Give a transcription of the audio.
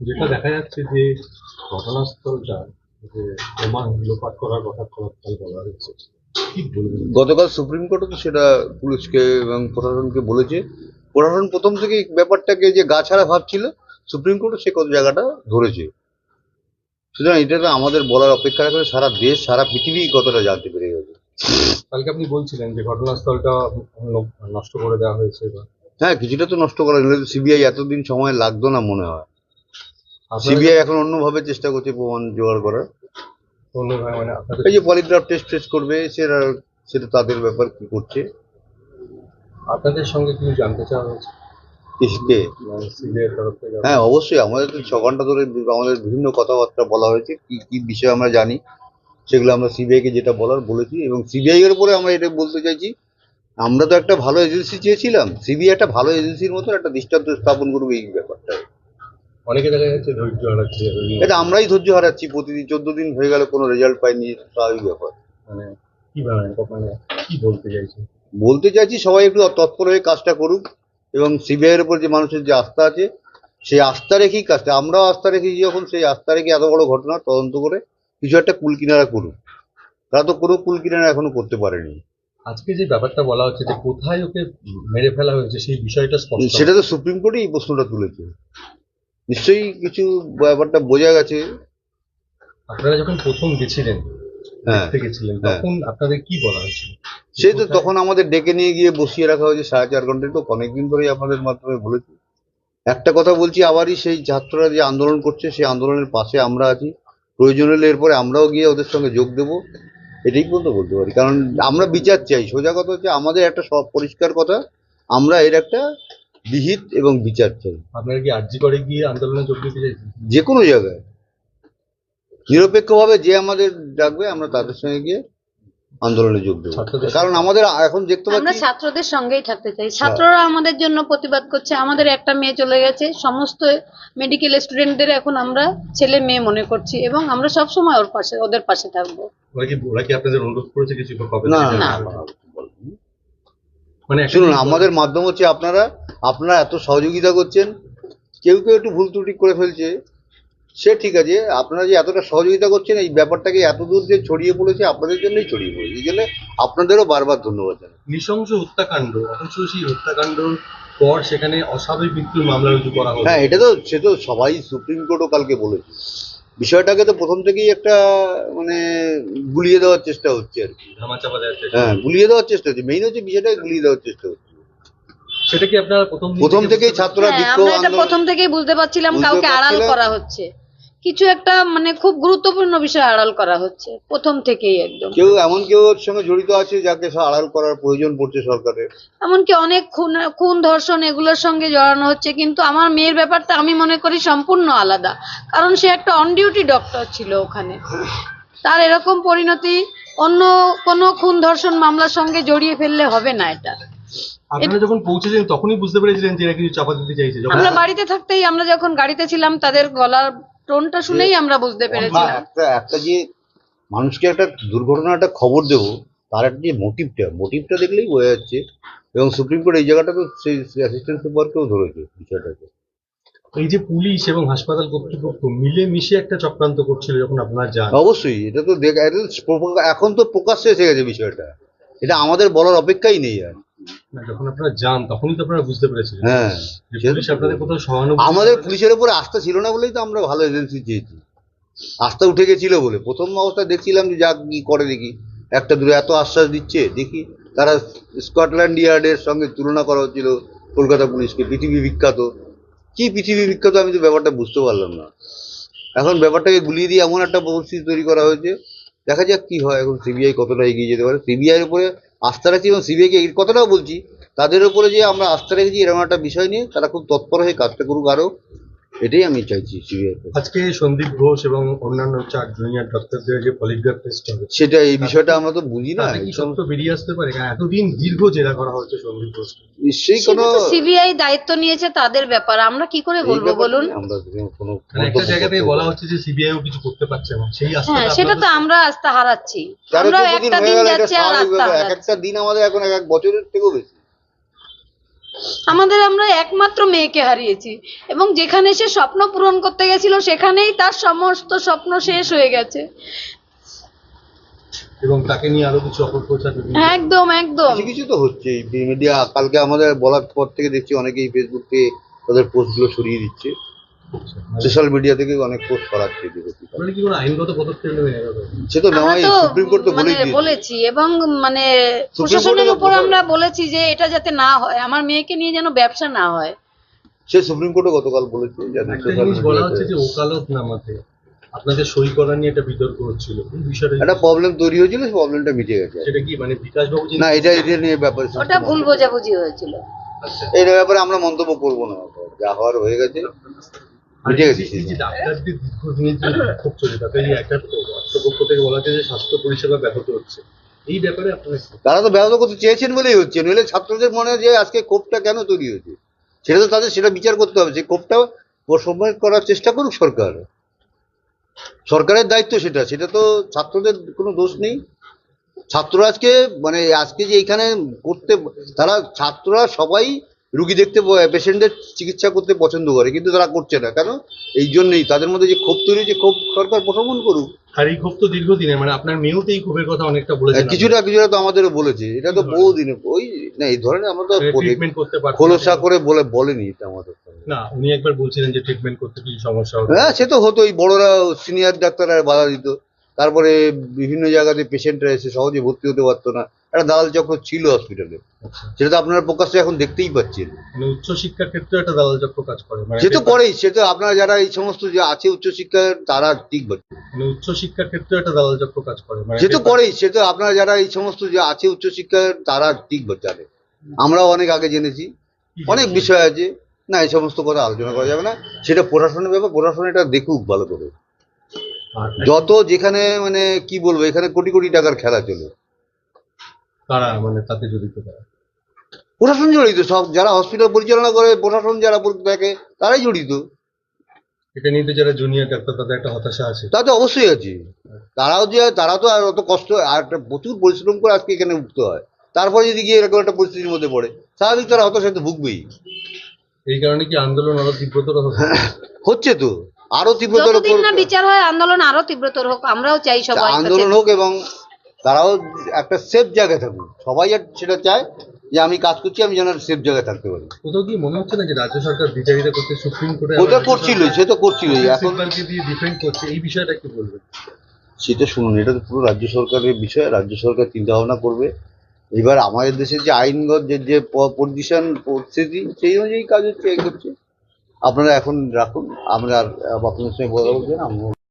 যেটা দেখা যাচ্ছে যে ঘটনাস্থলটা যে বোমা লোপাট করার কথা খবরকাল বলা হচ্ছে গতকাল সুপ্রিম কোর্টও তো সেটা পুলিশকে এবং প্রশাসনকে বলেছে। প্রশাসন প্রথম থেকে ব্যাপারটাকে যে গা ছাড়া ভাবছিল সুপ্রিম কোর্টও সে কত জায়গাটা ধরেছে। সুতরাং এটা তো আমাদের বলার অপেক্ষা রাখে সারা দেশ সারা পৃথিবী কতটা জানতে পেরে গেছে। কালকে আপনি বলছিলেন যে ঘটনাস্থলটা নষ্ট করে দেওয়া হয়েছে বা হ্যাঁ কিছুটা তো নষ্ট করা গেলে সিবিআই এতদিন সময় লাগতো না মনে হয়। সিবিআই এখন অন্যভাবে চেষ্টা করছে প্রমাণ জোগাড় করার। মানে এই যে পলিগ্রাফ টেস্ট টেস্ট করবে সেটা সেটা তাদের ব্যাপার কি করছে? আপনাদের সঙ্গে কিছু জানতে চাওয়া হয়েছে? থেকে। হ্যাঁ অবশ্যই। আমাদের তো ছ ঘণ্টা ধরে আমাদের বিভিন্ন কথাবার্তা বলা হয়েছে কি কি বিষয়ে আমরা জানি সেগুলো আমরা সিবিআইকে যেটা বলার বলেছি। এবং সিবিআই এর উপরে আমরা এটা বলতে চাইছি আমরা তো একটা ভালো এজেন্সি চেয়েছিলাম। সিবিআই একটা ভালো এজেন্সির মতো একটা দৃষ্টান্ত স্থাপন করবে এই ব্যাপারটা। অনেকে দেখা যাচ্ছে ধৈর্য হারাচ্ছে। এটা আমরাই ধৈর্য হারাচ্ছি প্রতিদিন চোদ্দ দিন হয়ে গেল কোনো রেজাল্ট পাইনি স্বাভাবিক ব্যাপার। মানে কি মানে কি বলতে চাইছেন বলতে চাইছি সবাই একটু তৎপর হয়ে কাজটা করুক এবং সিবিআই এর উপর যে মানুষের যে আস্থা আছে সেই আস্থা রেখেই কাজটা। আমরাও আস্থা রেখেছি যখন সেই আস্থা রেখে এত বড় ঘটনা তদন্ত করে কিছু একটা কুল কিনারা করুক। তারা তো কোনো কুল কিনারা এখনও করতে পারেনি। আজকে যে ব্যাপারটা বলা হচ্ছে যে কোথায় ওকে মেরে ফেলা হয়েছে সেই বিষয়টা স্পষ্ট সেটা তো সুপ্রিম কোর্টই এই প্রশ্নটা তুলেছে। নিশ্চয়ই কিছু ব্যাপারটা বোঝা গেছে। আপনারা যখন প্রথম গেছিলেন হ্যাঁ। দেখতে গেছিলেন হ্যাঁ। তখন আপনাদের কি বলা হয়েছিল? সেই তো তখন আমাদের ডেকে নিয়ে গিয়ে বসিয়ে রাখা হয়েছে সাড়ে চার ঘন্টায় তো অনেকদিন ধরেই আপনাদের মাধ্যমে বলেছি। একটা কথা বলছি আবারই সেই ছাত্ররা যে আন্দোলন করছে সেই আন্দোলনের পাশে আমরা আছি। প্রয়োজন হলে এরপরে আমরাও গিয়ে ওদের সঙ্গে যোগ দেব। এটাই পর্যন্ত বলতে পারি। কারণ আমরা বিচার চাই। সোজা কথা হচ্ছে আমাদের একটা সব পরিষ্কার কথা আমরা এর একটা বিহিত এবং বিচার চাই। আপনারা কি আর্জি করে গিয়ে আন্দোলনে যোগ দিতে চাইছেন? যে কোনো জায়গায়। নিরপেক্ষভাবে যে আমাদের ডাকবে আমরা তাদের সঙ্গে গিয়ে আন্দোলনে যোগ দেবো। কারণ আমাদের এখন দেখতে আমরা ছাত্রদের সঙ্গেই থাকতে চাই। ছাত্ররা আমাদের জন্য প্রতিবাদ করছে। আমাদের একটা মেয়ে চলে গেছে। সমস্ত মেডিকেল স্টুডেন্টদের এখন আমরা ছেলে মেয়ে মনে করছি এবং আমরা সব সময় ওর পাশে ওদের পাশে থাকব। ওরা কি ওরা কি আপনাদের অনুরোধ করেছে কিছু না। না, মানে শুনুন আমাদের মাধ্যম হচ্ছে আপনারা আপনারা এত সহযোগিতা করছেন। কেউ কেউ একটু ভুল ত্রুটি করে ফেলছে। সে ঠিক আছে আপনারা যে এতটা সহযোগিতা করছেন এই ব্যাপারটাকে এত দূর যে ছড়িয়ে পড়েছে আপনাদের জন্যই ছড়িয়ে পড়েছে এই জন্য আপনাদেরও বারবার ধন্যবাদ জানাই। নৃশংস হত্যাকাণ্ড অথচ সেই হত্যাকাণ্ডর পর সেখানে অস্বাভাবিক মৃত্যুর মামলা রুজু করা হলো হ্যাঁ এটা তো সে তো সবাই সুপ্রিম কোর্টও কালকে বলেছে। বিষয়টাকে তো প্রথম থেকেই একটা মানে গুলিয়ে দেওয়ার চেষ্টা হচ্ছে আর কি। হ্যাঁ গুলিয়ে দেওয়ার চেষ্টা হচ্ছে। মেইন হচ্ছে বিষয়টাকে গুলিয়ে দেওয়ার চেষ্টা হচ্ছে। সেটা কি আপনারা প্রথম প্রথম থেকেই ছাত্ররা হ্যাঁ বিক্ষোভ প্রথম থেকেই বুঝতে পারছিলাম কাউকে আড়াল করা হচ্ছে। কিছু একটা মানে খুব গুরুত্বপূর্ণ বিষয় আড়াল করা হচ্ছে প্রথম থেকেই একদম। কেউ এমন কেউ ওর সঙ্গে জড়িত আছে যাকে আড়াল করার প্রয়োজন পড়ছে সরকারের? এমনকি অনেক খুন খুন ধর্ষণ এগুলোর সঙ্গে জড়ানো হচ্ছে কিন্তু আমার মেয়ের ব্যাপারটা আমি মনে করি সম্পূর্ণ আলাদা। কারণ সে একটা অন ডিউটি ডক্টর ছিল ওখানে। তার এরকম পরিণতি অন্য কোনো খুন ধর্ষণ মামলার সঙ্গে জড়িয়ে ফেললে হবে না এটা। আপনারা যখন পৌঁছেছেন তখনই বুঝতে পেরেছিলেন যে এরা কিছু চাপা দিতে চাইছে। আমরা বাড়িতে থাকতেই আমরা যখন গাড়িতে ছিলাম তাদের গলার টোনটা শুনেই আমরা বুঝতে পেরেছিলাম একটা একটা যে মানুষকে একটা দুর্ঘটনার একটা খবর দেবো তার একটা যে মোটিভটা মোটিভটা দেখলেই বোঝা যাচ্ছে। এবং সুপ্রিম কোর্ট এই জায়গাটা তো সেই অ্যাসিস্ট্যান্ট সুপারকেও ধরেছে বিষয়টাকে। এই যে পুলিশ এবং হাসপাতাল কর্তৃপক্ষ মিলে মিশে একটা চক্রান্ত করছিল যখন আপনার যান অবশ্যই এটা তো দেখ এখন তো প্রকাশ্যে এসে গেছে বিষয়টা। এটা আমাদের বলার অপেক্ষাই নেই আর। যখন আপনারা যান তখনই তো আপনারা বুঝতে পেরেছিলেন। হ্যাঁ যে সে তো- পুলিশ আপনাদের কোথাও সহানুভূতি আমাদের পুলিশের উপরে আস্থা ছিল না বলেই তো আমরা ভালো এজেন্সি চেয়েছি। আস্থা উঠে গেছিল বলে। প্রথম অবস্থা দেখছিলাম যে যা কি করে দেখি। একটা দূরে এত আশ্বাস দিচ্ছে দেখি তারা স্কটল্যান্ড ইয়ার্ডের সঙ্গে তুলনা করা হচ্ছিল কলকাতা পুলিশকে পৃথিবী বিখ্যাত। কি পৃথিবী বিখ্যাত আমি তো ব্যাপারটা বুঝতে পারলাম না। এখন ব্যাপারটাকে গুলিয়ে দিয়ে এমন একটা পরিস্থিতি তৈরি করা হয়েছে। দেখা যাক কি হয় এখন সিবিআই কতটা এগিয়ে যেতে পারে। সিবিআই এর উপরে আস্থা রাখছি এবং সিবিআইকে এর কথাটাও বলছি, তাদের ওপরে যে আমরা আস্থা রেখেছি, এরকম একটা বিষয় নিয়ে তারা খুব তৎপর হয়ে কাজটা করুক আরও। এটাই আমি চাইছি সিবিআই আজকে সন্দীপ ঘোষ এবং অন্যান্য চার জুনিয়র ডক্টরদের যে পলিগ্রাফ টেস্ট হবে সেটা এই বিষয়টা আমরা তো বুঝি না কি সত্য বেরিয়ে আসতে পারে? কারণ এতদিন দীর্ঘ জেরা করা হচ্ছে সন্দীপ ঘোষকে। নিশ্চয়ই কোনো সিবিআই দায়িত্ব নিয়েছে তাদের ব্যাপার। আমরা কি করে বলব বলুন? আমরা কোনো মানে একটা মন্তব্য জায়গা থেকে বলা হচ্ছে যে সিবিআইও কিছু করতে পারছে না সেই আস্থা হ্যাঁ সেটা তো আমরা আস্থা হারাচ্ছি। আমরা একটা দিন যাচ্ছে আর আস্থা হারাচ্ছি। একটা দিন আমাদের এখন এক এক বছরের থেকেও বেশি। আমাদের আমরা একমাত্র মেয়েকে হারিয়েছি। এবং যেখানে সে স্বপ্ন পূরণ করতে গেছিল সেখানেই তার সমস্ত স্বপ্ন শেষ হয়ে গেছে। এবং তাকে নিয়ে আরও কিছু অপপ্রচার একদম একদম। কিছু তো হচ্ছে। মিডিয়া কালকে আমাদের বলার পর থেকে দেখছি অনেকেই ফেসবুকে তাদের পোস্টগুলো সরিয়ে দিচ্ছে। সোশ্যাল মিডিয়া থেকে অনেক পোস্ট সরাচ্ছে এদিক ওদিক। আপনারা কি কোনো আইনগত পদক্ষেপ নেবেন এর ব্যাপারে? সে তো আমরা নেওয়াই সুপ্রিম কোর্ট তো মানে বলেই দিয়েছে। বলেছি এবং মানে প্রশাসনের উপর আমরা বলেছি যে এটা যাতে না হয় আমার মেয়েকে নিয়ে যেন ব্যবসা না হয়। সে সুপ্রিম কোর্টে গতকাল বলেছে একটা বলা হচ্ছে যে ওকালত নামাতে আপনাদের সই করা নিয়ে একটা বিতর্ক হচ্ছিল। বিষয়টা একটা প্রবলেম তৈরি হয়েছিল প্রবলেমটা মিটে গেছে। সেটা কি মানে বিকাশ বাবু না এটা এটা নিয়ে ব্যাপার ওটা ভুল বোঝাবুঝি হয়েছিল। আচ্ছা। এই ব্যাপারে আমরা মন্তব্য করব না। যা হওয়ার হয়ে গেছে। বুঝে গেছি যে- এই যে ডাক্তারদের দীর্ঘদিনের যে বিক্ষোভ চলে তাতে একটা রাষ্ট্রপক্ষ থেকে বলা হচ্ছে যে স্বাস্থ্য পরিষেবা ব্যাহত হচ্ছে। এই ব্যাপারে আপনার তারা তো ব্যবস্থা করতে চেয়েছেন বলেই হচ্ছে। নইলে ছাত্রদের মনে যে আজকে ক্ষোভটা কেন তৈরি হয়েছে? সেটা তো তাদের সেটা বিচার করতে হবে। যে ক্ষোভটা প্রশমন করার চেষ্টা করুক সরকার। সরকারের দায়িত্ব সেটা। সেটা তো ছাত্রদের কোনো দোষ নেই। ছাত্ররা আজকে মানে আজকে যে এখানে করতে তারা ছাত্ররা সবাই রুগী দেখতে পেশেন্টের চিকিৎসা করতে পছন্দ করে কিন্তু তারা করছে না। কেন এই জন্যই তাদের মধ্যে যে ক্ষোভ তৈরি হয়েছে ক্ষোভ সরকার প্রশমন করুক। আর এই ক্ষোভ তো দীর্ঘদিনের মানে আপনার মেয়েও এই ক্ষোভের কথা অনেকটা বলেছেন কিছুটা কিছুটা তো আমাদেরও বলেছে। এটা তো বহুদিন ওই না এই ধরনের আমরা তো ট্রিটমেন্ট করতে পারছেন খোলসা করে বলে বলেনি এটা আমাদের। না উনি একবার বলছিলেন যে ট্রিটমেন্ট করতে কিছু সমস্যা হ্যাঁ সে তো হতোই। বড়রা সিনিয়র ডাক্তাররা বাধা দিত। তারপরে বিভিন্ন জায়গাতে পেশেন্টরা এসে সহজে ভর্তি হতে পারতো না। একটা দালাল চক্র ছিল হসপিটালে আচ্ছা। সেটা তো আপনারা প্রকাশ্যে এখন দেখতেই পাচ্ছেন। মানে উচ্চশিক্ষার ক্ষেত্রে একটা দালাল চক্র কাজ করে। মানে সে তো করেই সে তো আপনারা যারা এই সমস্ত যে আছে উচ্চশিক্ষার তারা ঠিক বলছে। মানে উচ্চশিক্ষার ক্ষেত্রে একটা দালাল চক্র কাজ করে। সে তো করেই সে তো আপনারা যারা এই সমস্ত যে আছে উচ্চশিক্ষার তারা ঠিক জানে আমরাও অনেক আগে জেনেছি। অনেক বিষয় আছে। না এই সমস্ত কথা আলোচনা করা যাবে না। সেটা প্রশাসনের ব্যাপার প্রশাসন এটা দেখুক ভালো করে। যত যেখানে মানে কি বলব এখানে কোটি কোটি টাকার খেলা চলে। তারা মানে তাতে জড়িত তারা প্রশাসন জড়িত সব যারা হসপিটাল পরিচালনা করে প্রশাসন যারা দেখে তারাই জড়িত। এটা নিয়ে তো যারা জুনিয়র ডাক্তার তাদের একটা হতাশা আছে। তা তো অবশ্যই আছে। তারাও যে তারা তো আর অত কষ্ট আর একটা প্রচুর পরিশ্রম করে আজকে এখানে উঠতে হয়। তারপরে যদি গিয়ে এরকম একটা পরিস্থিতির মধ্যে পড়ে স্বাভাবিক তারা হতাশা তো ভুগবেই। এই কারণে কি আন্দোলন আরও তীব্রতর হচ্ছে তো। আরও তীব্রতর যতদিন না বিচার হয় আন্দোলন আরও তীব্রতর হোক আমরাও চাই সবাই আন্দোলন হোক এবং তারাও একটা সেফ জায়গায় থাকুক। সবাই আর সেটা চায় যে আমি কাজ করছি আমি যেন সেফ জায়গায় থাকতে পারি। কোথাও কি মনে হচ্ছে না যে রাজ্য সরকার বিচারিতা করতে সুপ্রিম কোর্টে ওটা করছিল সে তো করছিলই। এখন দিয়ে ডিফেন্ড করছে? এই বিষয়টা কি বলবেন। সেটা শুনুন এটা তো পুরো রাজ্য সরকারের বিষয়। রাজ্য সরকার চিন্তা ভাবনা করবে। এবার আমাদের দেশের যে আইনগত যে যে পজিশন পরিস্থিতি সেই অনুযায়ী কাজ হচ্ছে এই করছে। আপনারা এখন রাখুন। আমরা আর আপনাদের সঙ্গে কথা বলছেন আমরা